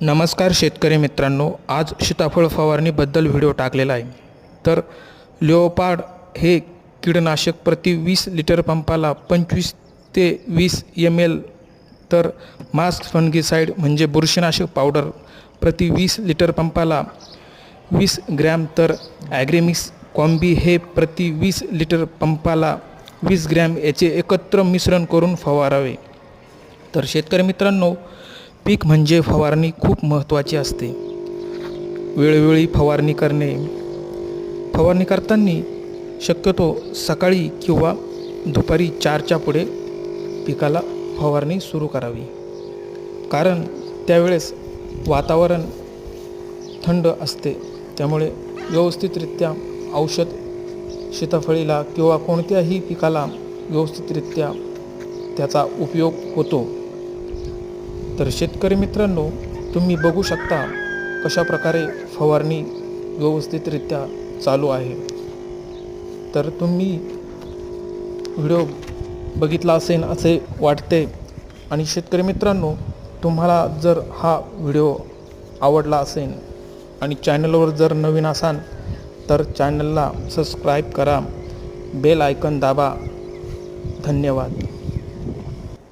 नमस्कार शेतकरी मित्रांनो आज सीताफळ फवारणीबद्दल व्हिडिओ टाकलेला आहे. तर लिओपार्ड हे कीडनाशक प्रति वीस लिटर पंपाला पंचवीस ते वीस एम एल तर मास्क फंगिसाईड म्हणजे बुरशीनाशक पावडर प्रति वीस लिटर पंपाला वीस ग्रॅम तर ॲग्रेमिक्स कॉम्बी हे प्रति वीस लिटर पंपाला वीस ग्रॅम याचे एकत्र मिश्रण करून फवारावे. तर शेतकरी मित्रांनो पीक म्हणजे फवारणी खूप महत्त्वाची असते. वेळोवेळी फवारणी करणे. फवारणी करताना शक्यतो सकाळी किंवा दुपारी चारच्या पुढे पिकाला फवारणी सुरू करावी. कारण त्यावेळेस वातावरण थंड असते. त्यामुळे व्यवस्थितरित्या औषध सीताफळीला किंवा कोणत्याही पिकाला व्यवस्थितरित्या त्याचा उपयोग होतो. तर शेतकरी मित्रांनो तुम्ही बघू शकता कशा प्रकारे फवारणी व्यवस्थितरित्या चालू आहे. तर तुम्ही व्हिडिओ बघितला असेल असे वाटते आणि शेतकरी मित्रांनो तुम्हाला जर हा व्हिडिओ आवडला असेल आणि चॅनलवर जर नवीन असाल तर चॅनलला सबस्क्राईब करा. बेल आयकन दाबा. धन्यवाद.